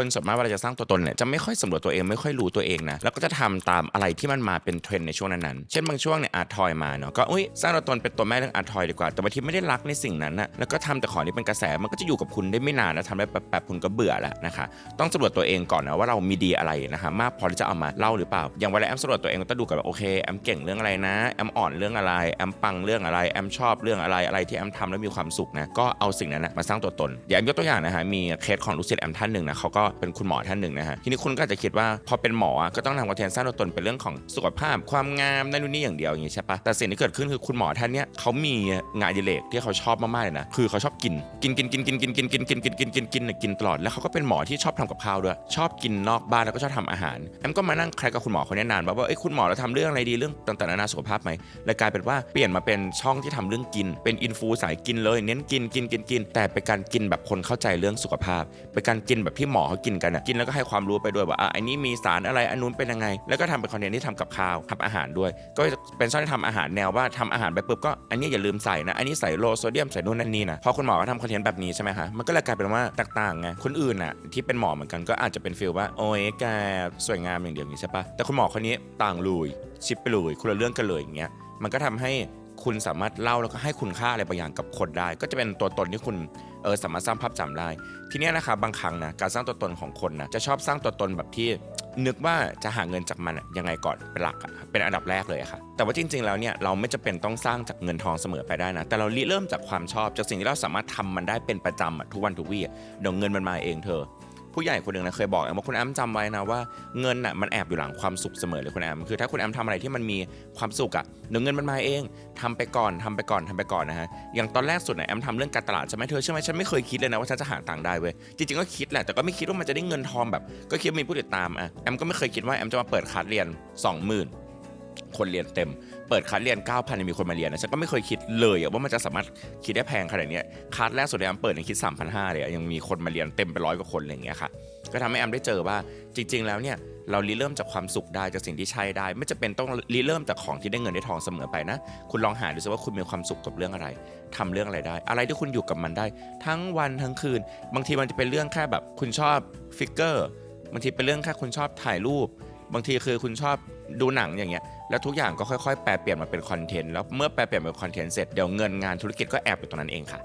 คนส่วนมากเวลาจะสร้างตัวตนเนี่ยจะไม่ค่อยสำรวจตัวเองไม่ค่อยรู้ตัวเองนะแล้วก็จะทำตามอะไรที่มันมาเป็นเทรนด์ในช่วงนั้นๆเช่นบางช่วงเนี่ยอาร์ทอยมาเนาะก็อุ้ยสร้างตัวตนเป็นตัวแม่เรื่องอาร์ทอยดีกว่า แต่บางทีไม่ได้รักในสิ่งนั้นนะแล้วก็ทำแต่ของที่เป็นกระแสมันก็จะอยู่กับคุณได้ไม่นานนะทำได้แบบแบบคุณก็เบื่อแล้วนะคะต้องสำรวจตัวเองก่อนนะว่าเรามีดีอะไรนะคะมากพอที่จะเอามาเล่าหรือเปล่า อย่างเวลาแอมสำรวจตัวเองก็ต้องดูก่อนว่าโอเคแอมเก่งเรื่องอะไรนะแอมอ่อนเรื่องอะไรแอมปังเรื่องอะไรแอมชอบเรื่องอะไรอะไรที่แอมทำแล้วมีความสุขนะก็เอาสิ่งนั้นนะมาสร้างตัวตนอย่างแอมยกตัวอย่างนะฮะมีเคสของลูกศิษย์แอมท่านหนึ่งนะเขาก็เป็นคุณหมอท่านหนึ่งนะฮะทีนี้คุณก็อาจจะคิดว่าพอเป็นหมออะก็ต้องทำคอนเทนต์สร้างตัวตนเป็นเรื่องของสุขภาพ ความงามนั่นนู่นนี่อย่างเดียวอย่างนี้ใช่ปะแต่สิ่งที่เกิดขึ้นคือคุณหมอท่านเนี้ยเขามีงานอดิเรกที่เขาชอบมากๆเลยนะคือเขาชอบกินกินกินกินกินกินกินกินกินกินกินกินกินกินตลอดแล้วเขาก็เป็นหมอที่ชอบทำกับข้าวด้วยชอบกินนอกบ้านแล้วก็ชอบทำอาหารแอมก็มานั่งใครกับคุณหมอคนนี้นานว่าว่าเอ้ยคุณหมอเราทำเรื่องอะไรดีเรื่องต่างๆนานาสุขภาพไหมเลยกลายเป็นว่าเปลี่ยนมาเป็นช่องที่ทำเรื่องกิน เป็นอินฟูสายกินเลย เน้นกินกินกินกินแต่เป็นการกินแบบคนเข้าใจเรื่องสุขภาพเป็นการกินแบบที่หมอเขากินกันอะกินแล้วก็ให้ความรู้ไปด้วยว่าอะอันนี้มีสารอะไรอันนู้นเป็นยังไง แล้วก็ทำเป็นคอนเทนต์ที่ทำกับข้าวทำอาหารด้วย ก็เป็นช่องที่ทำอาหารแนวว่าทำอาหารไปปุ๊บก็อันนี้อย่าลืมใส่นะอันนี้ใส่โลโซเดียมใส่นู่นนั่นนี่นะพอคุณหมอก็ทำคอนเทนต์แบบนี้ใช่ไหมคะมันก็เลยกลายเป็นว่าต,ต่างไงคนอื่นน่ะที่เป็นหมอเหมือนกันก็อาจจะเป็นฟีลว่าโอ้ยแกสวยงามอย่างเดียวองนี้ใช่ปะแต่คุณหมอคนนี้ต่างเลยชิปไปเลยคนละเรื่องกันเลยอย่างเงี้ยมันก็ทำให้ คุณสามารถเล่าแล้วก็ให้คุณค่าอะไรบางอย่างกับคนได้ ก็จะเป็นตัวตนที่คุณเออสามารถสร้างภาพจำได้ ทีนี้นะครับบางครั้งนะการสร้างตัวตนของคนนะจะชอบสร้างตัวตนแบบที่นึกว่าจะหาเงินจากมันอะยังไงก่อนเป็นหลักอะเป็นอันดับแรกเลยค่ะแต่ว่าจริง ๆ แล้วเนี่ยเราไม่จะเป็นต้องสร้างจากเงินทองเสมอไปได้นะแต่เราเริ่มจากความชอบจากสิ่งที่เราสามารถทำมันได้เป็นประจำทุกวันทุกวี่เดี๋ยวเงินมันมาเองเธอ ผู้ใหญ่คนหนึ่งนะเคยบอกแอมว่าคุณแอมจำไว้นะว่าเงินน่ะมันแอบอยู่หลังความสุขเสมอเลยคุณแอมคือถ้าคุณแอมทำอะไรที่มันมีความสุขอะเดี๋ยวเงินมันมาเองทำไปก่อนทำไปก่อนทำไปก่อนนะฮะอย่างตอนแรกสุดเนี่ยแอมทำเรื่องการตลาดใช่ไหมเธอใช่ไหมฉันไม่เคยคิดเลยนะว่าฉันจะหาตังค์ได้เว้ยจริงๆก็คิดแหละแต่ก็ไม่คิดว่ามันจะได้เงินทองแบบ ก็คิดมีผู้ติดตามอะแอมก็ไม่เคยคิดว่าแอมจะมาเปิดคาดเรียน 20,000 คนเรียนเต็ม เปิดคลาสเรียน 9,000มีคนมาเรียนนะฉันก็ไม่เคยคิดเลยว่ามันจะสามารถคิดได้แพงขนาดนี้คลาสแรกสุดที่แอมเปิดในคิด 3,500เลยยังมีคนมาเรียนเต็มไปร้อยกว่าคนอะไรอย่างเงี้ยค่ะก็ทำให้แอมได้เจอว่าจริง ๆ แล้วเนี่ยเราริเริ่มจากความสุขได้จากสิ่งที่ใช้ได้ ไม่จะเป็นต้องริเริ่มจากของที่ได้เงินได้ทองเสมอไปนะ คุณลองหาดูซิว่าคุณมีความสุขกับเรื่องอะไรทำเรื่องอะไรได้ อะไรที่คุณอยู่กับมันได้ ทั้งวันทั้งคืน บางทีมันจะเป็นเรื่องแค่แบบคุณชอบฟิกเกอร์บางทีเป็นเรื่องแค่คุณชอบถ่ายรูป บางทีคือคุณชอบดูหนังอย่างเงี้ยแล้วทุกอย่างก็ค่อยๆแปลเปลี่ยนมาเป็นคอนเทนต์แล้วเมื่อแปลเปลี่ยนเป็นคอนเทนต์เสร็จเดี๋ยวเงินงานธุรกิจก็แอบอยู่ตรงนั้นเองค่ะ